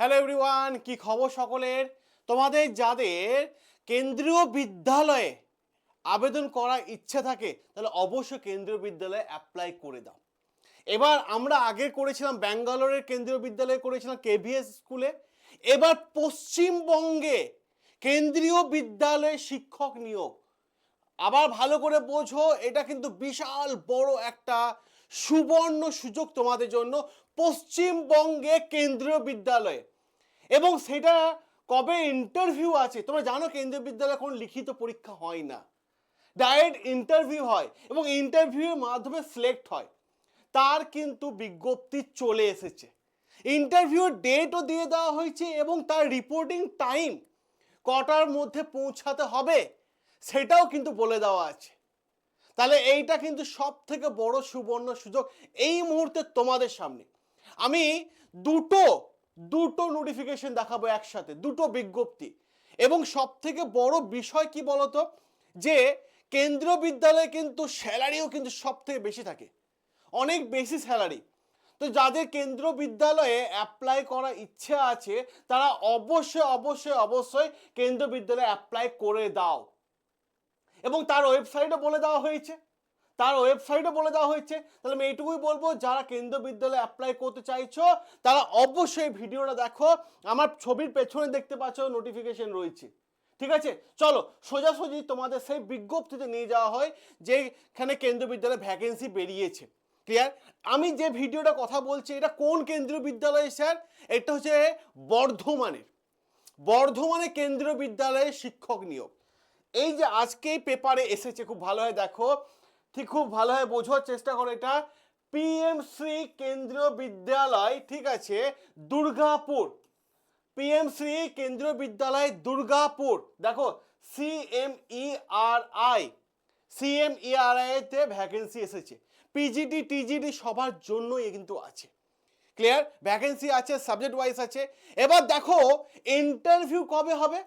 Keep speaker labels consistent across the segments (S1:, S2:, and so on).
S1: Hello everyone কি খবর সকলের? তোমাদের যাদের কেন্দ্রীয় বিদ্যালয়ে আবেদন করার ইচ্ছা থাকে, তাহলে অবশ্যই কেন্দ্রীয় বিদ্যালয়ে অ্যাপ্লাই করে দাও। এবার আমরা আগে করেছিলাম, ব্যাঙ্গালোরের কেন্দ্রীয় বিদ্যালয়ে করেছিলাম কেভিএস স্কুলে এবার পশ্চিমবঙ্গে কেন্দ্রীয় বিদ্যালয়ে শিক্ষক নিয়োগ। আবার ভালো করে বোঝো, এটা কিন্তু বিশাল বড় একটা সুবর্ণ সুযোগ তোমাদের জন্য পশ্চিমবঙ্গে কেন্দ্রীয় বিদ্যালয়ে। এবং সেটা কবে ইন্টারভিউ আছে, তোমরা জানো কেন্দ্রীয় বিদ্যালয়ে কোনো লিখিত পরীক্ষা হয় না। ডাইরেক্ট ইন্টারভিউ হয় এবং ইন্টারভিউয়ের মাধ্যমে সিলেক্ট হয়। তার কিন্তু বিজ্ঞপ্তি চলে এসেছে। ইন্টারভিউর ডেটও দিয়ে দেওয়া হয়েছে এবং তার রিপোর্টিং টাইম কটার মধ্যে পৌঁছাতে হবে, সেটাও কিন্তু বলে দেওয়া আছে। তাহলে এইটা কিন্তু সব থেকে বড় সুবর্ণ সুযোগ এই মুহূর্তে তোমাদের সামনে। আমি দুটো দুটো নোটিফিকেশন দেখাবো একসাথে, দুটো বিজ্ঞপ্তি। এবং সব থেকে বড় বিষয় কি বলতো? যে কেন্দ্রীয় বিদ্যালয়ে কিন্তু স্যালারিও কিন্তু সব থেকে বেশি থাকে। অনেক বেশি স্যালারি তো যাদের কেন্দ্রীয় বিদ্যালয়ে অ্যাপ্লাই করার ইচ্ছে আছে, তারা অবশ্যই অবশ্যই অবশ্যই কেন্দ্রীয় বিদ্যালয়ে অ্যাপ্লাই করে দাও। এবং তার ওয়েবসাইটও বলে দেওয়া হয়েছে। তার ওয়েবসাইটও বলে দেওয়া হয়েছে। তাহলে আমি এইটুকুই বলব, যারা কেন্দ্রীয় বিদ্যালয়ে অ্যাপ্লাই করতে চাইছো, তারা অবশ্যই ভিডিওটা দেখো। আমার ছবির পেছনে দেখতে পাচ্ছ নোটিফিকেশন রয়েছে। ঠিক আছে? চলো, সোজাসুজি তোমাদের সেই বিজ্ঞপ্তিতে নিয়ে যাওয়া হয় যেখানে কেন্দ্রীয় বিদ্যালয়ে ভ্যাকেন্সি বেরিয়েছে। ক্লিয়ার আমি যে ভিডিওটা কথা বলছি, এটা কোন কেন্দ্রীয় বিদ্যালয়ে, স্যার? এটা হচ্ছে বর্ধমানের। বর্ধমানে কেন্দ্রীয় বিদ্যালয়ে শিক্ষক নিয়োগ। এই যে আজকে এই পেপারে এসেছে, খুব ভালোভাবে দেখো। ঠিক, খুব ভালোভাবে বোঝার চেষ্টা করো এটা। পিএমসি কেন্দ্রীয় বিদ্যালয় ঠিক আছে, দুর্গাপুর। পিএমসি কেন্দ্রীয় বিদ্যালয় দুর্গাপুর। দেখো C M E R I C M CMERI CMERI তে ভ্যাকেন্সি এসেছে। পিজিটি টিজিটি সবার জন্যই কিন্তু আছে। ক্লিয়ার ভ্যাকেন্সি আছে সাবজেক্ট ওয়াইজ আছে। এবার দেখো ইন্টারভিউ কবে হবে?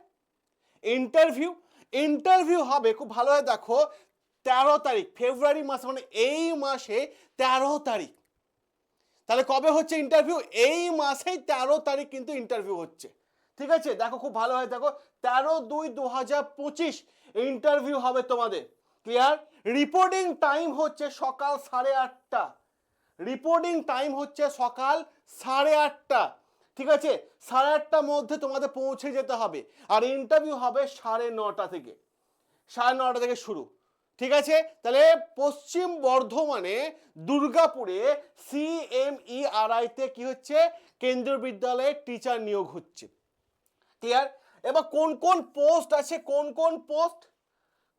S1: ইন্টারভিউ ইন্টারভিউ হবে, খুব ভালোভাবে দেখো, তেরো তারিখ, ফেব্রুয়ারি মাসে মানে এই মাসে তেরো তারিখ। তাহলে কবে হচ্ছে ইন্টারভিউ এই মাসেই তেরো তারিখ কিন্তু ইন্টারভিউ হচ্ছে। ঠিক আছে? দেখো, খুব ভালো হয় দেখো, তেরো দুই দু হাজার পঁচিশ ইন্টারভিউ হবে তোমাদের। ক্লিয়ার রিপোর্টিং টাইম হচ্ছে সকাল সাড়ে আটটা। রিপোর্টিং টাইম হচ্ছে সকাল সাড়ে আটটা। ঠিক আছে? সাড়ে আটটার মধ্যে তোমাদের পৌঁছে যেতে হবে। আর ইন্টারভিউ হবে সাড়ে নটা থেকে। সাড়ে নটা থেকে শুরু। ঠিক আছে? তাহলে পশ্চিম বর্ধমানে দুর্গাপুরে সিএমইআরআইতে কি হচ্ছে? কেন্দ্রীয় বিদ্যালয়ে টিচার নিয়োগ হচ্ছে। ক্লিয়ার এবার কোন কোন পোস্ট আছে? কোন কোন পোস্ট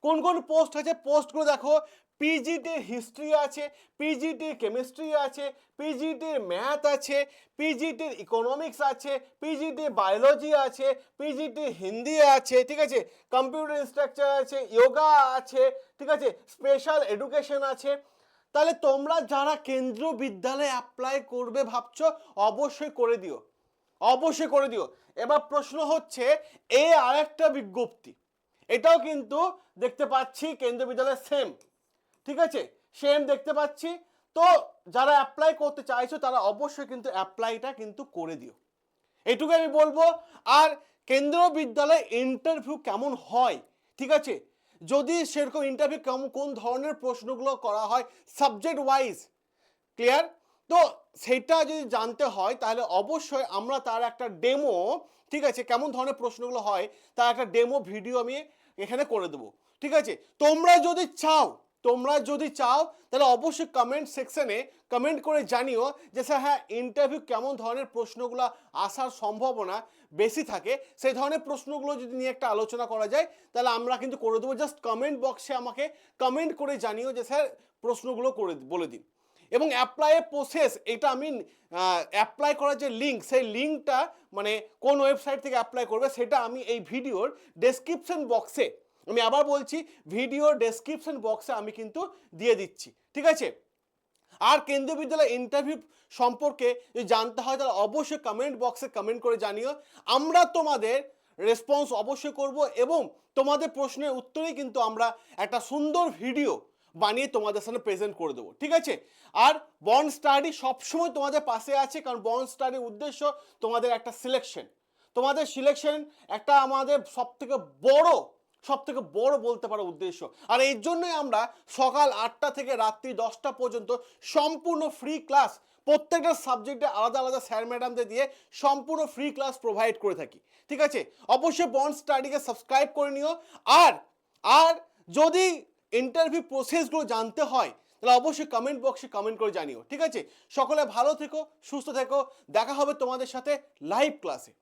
S1: কোন কোন পোস্ট আছে? পোস্টগুলো দেখো। পিজিটির হিস্ট্রি আছে পিজিটির কেমিস্ট্রি আছে পিজিটির ম্যাথ আছে পিজিটির ইকোনমিক্স আছে পিজিটির বায়োলজি আছে পিজিটির হিন্দি আছে, ঠিক আছে? কম্পিউটার ইনস্ট্রাকচার আছে যোগা আছে, ঠিক আছে? স্পেশাল এডুকেশন আছে। তাহলে তোমরা যারা কেন্দ্রীয় বিদ্যালয়ে অ্যাপ্লাই করবে ভাবছ, অবশ্যই করে দিও। অবশ্যই করে দিও। এবার প্রশ্ন হচ্ছে, এ আরেকটা বিজ্ঞপ্তি। এটাও কিন্তু দেখতে পাচ্ছি কেন্দ্রীয় বিদ্যালয়ের সেম ঠিক আছে? সেম দেখতে পাচ্ছি। তো যারা অ্যাপ্লাই করতে চাইছো, তারা অবশ্যই কিন্তু অ্যাপ্লাইটা কিন্তু করে দিও। এটুকু আমি বলব। আর কেন্দ্রীয় বিদ্যালয়ে ইন্টারভিউ কেমন হয়, ঠিক আছে? যদি সেরকম ইন্টারভিউ কেমন, কোন ধরনের প্রশ্নগুলো করা হয় সাবজেক্ট ওয়াইজ ক্লিয়ার তো সেটা যদি জানতে হয়, তাহলে অবশ্যই আমরা তার একটা ডেমো ঠিক আছে? কেমন ধরনের প্রশ্নগুলো হয়, তার একটা ডেমো ভিডিও আমি এখানে করে দেবো, ঠিক আছে? তোমরা যদি চাও, তোমরা যদি চাও, তাহলে অবশ্যই কমেন্ট সেকশনে কমেন্ট করে জানিও যে স্যার হ্যাঁ ইন্টারভিউ কেমন ধরনের প্রশ্নগুলো আসার সম্ভাবনা বেশি থাকে। সেই ধরনের প্রশ্নগুলো যদি নিয়ে একটা আলোচনা করা যায়, তাহলে আমরা কিন্তু করে দেবো। জাস্ট কমেন্ট বক্সে আমাকে কমেন্ট করে জানিও যে স্যার প্রশ্নগুলো করে বলে দিন। এবং অ্যাপ্লাইয়ের প্রসেস এটা আমি অ্যাপ্লাই করার যে লিঙ্ক সেই লিঙ্কটা মানে কোন ওয়েবসাইট থেকে অ্যাপ্লাই করবে সেটা আমি এই ভিডিওর ডেসক্রিপশন বক্সে আমি আবার বলছি ভিডিওর ডেসক্রিপশন বক্সে আমি কিন্তু দিয়ে দিচ্ছি, ঠিক আছে? আর কেন্দ্রীয় বিদ্যালয় ইন্টারভিউ সম্পর্কে যদি জানতে হয় তাহলে অবশ্যই কমেন্ট বক্সে কমেন্ট করে জানিও। আমরা তোমাদের রেসপন্স অবশ্যই করব এবং তোমাদের প্রশ্নের উত্তরেই কিন্তু আমরা একটা সুন্দর ভিডিও বানিয়ে তোমাদের সামনে প্রেজেন্ট করে দেবো, ঠিক আছে? আর বন্ড স্টাডি সবসময় তোমাদের পাশে আছে, কারণ বন্ড স্টাডির উদ্দেশ্য তোমাদের একটা সিলেকশন তোমাদের সিলেকশন একটা আমাদের সব থেকে বড় সব থেকে বড় বলতে পারো উদ্দেশ্য। আর এর জন্যই আমরা সকাল আটটা থেকে রাত্রি দশটা পর্যন্ত সম্পূর্ণ ফ্রি ক্লাস প্রত্যেকটা সাবজেক্টে আলাদা আলাদা স্যার ম্যাডামদের দিয়ে সম্পূর্ণ ফ্রি ক্লাস প্রোভাইড করে থাকি, ঠিক আছে? অবশ্যই বন্ড স্টাডিকে সাবস্ক্রাইব করে নিও। আর আর যদি ইন্টারভিউ প্রসেসগুলো জানতে হয়, তাহলে অবশ্যই কমেন্ট বক্সে কমেন্ট করে জানিও, ঠিক আছে? সকলে ভালো থেকো, সুস্থ থেকো, দেখা হবে তোমাদের সাথে লাইভ ক্লাসে